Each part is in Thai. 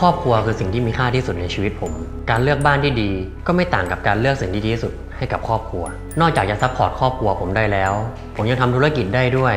ครอบครัวคือสิ่งที่มีค่าที่สุดในชีวิตผม การเลือกบ้านที่ดี ก็ไม่ต่างกับการเลือกสิ่งที่ดีที่สุดให้กับครอบครัว นอกจากจะซัพพอร์ตครอบครัวผมได้แล้ว ผมยังทำธุรกิจได้ด้วย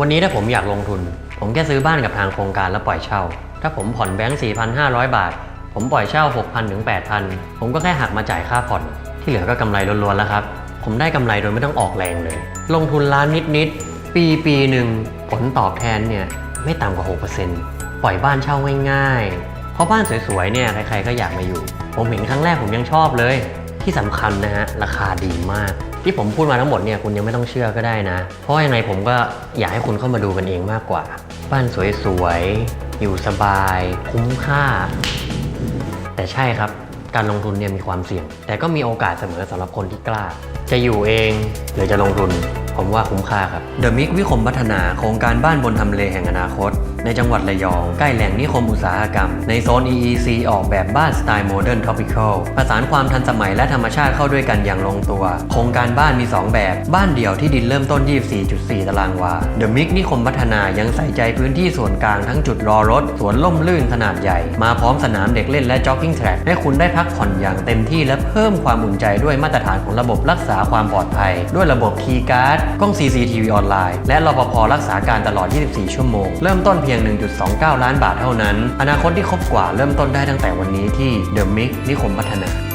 วันนี้ถ้าผมอยากลงทุน ผมแค่ซื้อบ้านกับทางโครงการแล้วปล่อยเช่า ถ้าผมผ่อนแบงค์4,500 บาท ผมปล่อยเช่า 6,000ถึง8,000 ผมก็แค่หักมาจ่ายค่าผ่อน ที่เหลือก็กำไรล้วนๆแล้วครับ ผมได้กำไรโดยไม่ต้องออกแรงเลย ลงทุนล้านนิดๆ ปีปีหนึ่งผลตอบแทนเนี่ยไม่ต่ำกว่า 6%ปล่อยบ้านเช่าง่ายๆ เพราะบ้านสวยๆเนี่ยใครๆก็อยากมาอยู่ ผมเห็นครั้งแรกผมยังชอบเลย ที่สำคัญนะฮะราคาดีมาก ที่ผมพูดมาทั้งหมดเนี่ยคุณยังไม่ต้องเชื่อก็ได้นะ เพราะยังไงผมก็อยากให้คุณเข้ามาดูกันเองมากกว่า บ้านสวยๆอยู่สบาย คุ้มค่า แต่ใช่ครับการลงทุนเนี่ยมีความเสี่ยง แต่ก็มีโอกาสเสมอสำหรับคนที่กล้า จะอยู่เองหรือจะลงทุน ผมว่าคุ้มค่าครับ The Mix วิคมพัฒนาโครงการบ้านบนทำเลแห่งอนาคต ในจังหวัดระยอง ใกล้แหล่งนิคมอุตสาหกรรม ในโซน EEC ออกแบบบ้านสไตล์โมเดิร์นท o อปิคอลผสานความทันสมัยและธรรมชาติเข้าด้วยกันอย่างลงตัว โครงการบ้านมี 2 แบบ บ้านเดี่ยวที่ดินเริ่มต้น 24.4 ตารางวา The Mix นิคมพัฒนายังใส่ใจพื้นที่ส่วนกลางทั้งจุดรอรถ สวนล่มลื่นขนาดใหญ่ มาพร้อมสนามเด็กเล่นและจ็อกกิ้งแทร็กให้คุณได้พักผ่อนอย่างเต็มที่และเพิ่มความอุ่นใจด้วยมาตรฐานของระบบรักษาความปลอดภัย ด้วยระบบคีย์การ์ดกล้อง CCTV ออนไลน์และรปภรักษาการตลอด 24 ชั่วโมง เริ่มต้นเพียงยง 1.29 ล้านบาทเท่านั้น อนาคตที่ครบกว่าเริ่มต้นได้ตั้งแต่วันนี้ที่ The Mix นิคมพัฒนา